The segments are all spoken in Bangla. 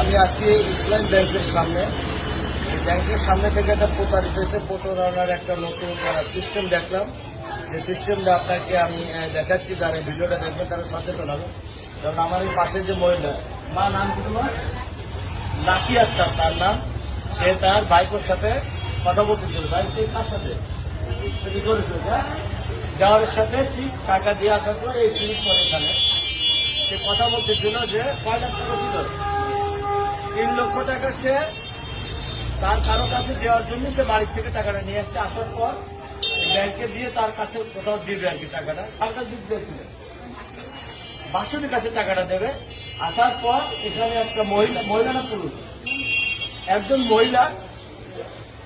আমি আছি ইসলাম ব্যাংকের সামনে। এই ব্যাংকের সামনে থেকে একটা প্রতারিত হয়েছে। প্রতারণার একটা নতুন সিস্টেম দেখলাম। যে সিস্টেমটা আপনাকে আমি দেখাচ্ছি, যারা ভিডিওটা দেখবেন তারা সচেতন হবে। কারণ আমার এই পাশে যে মহিলা মা নাম কি তোমার? লাকি আক্তার, তার নাম। সে তার বাইকের সাথে কথা বলতেছিল। বাইকে কার সাথে? করেছ হ্যাঁ? যাওয়ার সাথে ঠিক টাকা দিয়ে আসার পর এই সিরিজ করে এখানে। সে কথা বলতেছিল যে কয় লাখ টাকা ছিল? টাকা সে তার কারও কাছে দেওয়ার জন্য সে বাড়ির থেকে টাকাটা নিয়ে আসছে আসার পর ব্যাংকে দিয়ে তার কাছে কোথাও দিবে আর কি টাকাটা। কার কাছে দিতে বাসুদের কাছে টাকাটা দেবে। আসার পর এখানে একটা মহিলা মহিলা না পুরুষ। একজন মহিলা,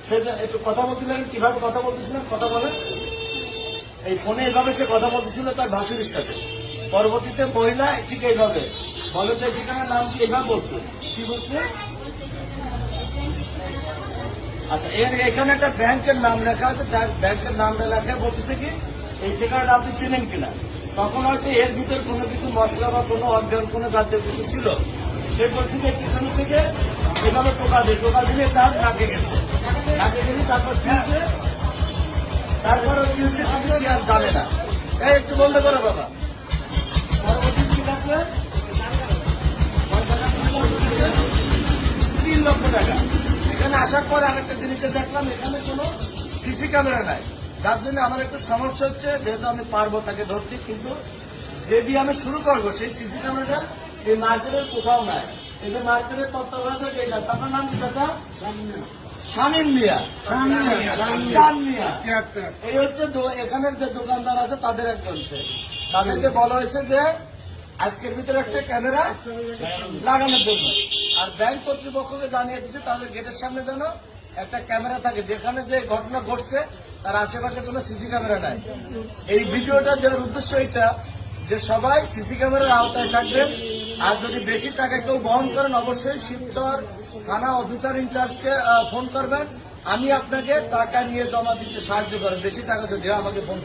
সে একটু কথা বলছিলেন কীভাবে কথা বলতেছিলেন, কথা বলে? এই ফোনে এইভাবে সে কথা বলতেছিল তার ভাসুরির সাথে। পরবর্তীতে মহিলা ঠিক এইভাবে বলে যে ঠিকানার নাম কি? এইভাবে বলছে। কি বলছে? আচ্ছা এর এখানে একটা ব্যাংকের নাম লেখা আছে ব্যাংকের নাম লেখা বলতেছে কি, এই ঠিকানাটা আপনি চেনেন কিনা? তখন হয়তো এর ভিতরে কোনো কিছু মশলা বা কোনো অজ্ঞান কোনো জাতীয় কিছু ছিল। সে যে পিছনে থেকে এভাবে টোকা দিয়ে, টোকা দিলে তার নাকে গেছে। নাকে গেলে তারপর হয়েছে? তারপর ওই আর জানে না। একটু বন্ধ করো বাবা। পরবর্তী কি লাগবে আসার পর আরেকটা জিনিসে দেখলাম এখানে কোনো সিসি ক্যামেরা নাই। যার জন্য আমার একটু সমস্যা হচ্ছে যেহেতু আমি পারব তাকে ধরতে কিন্তু যে দিয়ে আমি শুরু করব সেই সিসি ক্যামেরাটা এই মার্কেটের কোথাও নাই। এই যে মার্কেটের তত্ত্বাবধায়ক এটা আপনার নাম কি চাচা? শামিম মিয়া। শান মিয়া এই হচ্ছে এখানের যে দোকানদার আছে তাদের একজন সে। তাদেরকে বলা হয়েছে যে আজকের ভিতরে একটা ক্যামেরা লাগানোর জন্য। আর ব্যাংক কর্তৃপক্ষকে জানিয়ে দিচ্ছে, তাদের গেটের সামনে যেন একটা ক্যামেরা থাকে, যেখানে যে ঘটনা ঘটছে, তার আশেপাশে কোনো সিসি ক্যামেরা নাই। এই ভিডিওটা দেওয়ার উদ্দেশ্য এটা যে সবাই সিসি ক্যামেরার আওতায় থাকবেন। আর যদি বেশি টাকা কেউ বহন করেন, অবশ্যই শিবচর থানা অফিসার ইনচার্জকে ফোন করবেন। আমি আপনাকে টাকা নিয়ে জমা দিতে সাহায্য করেন বেশি টাকা যদি আমাকে ফোন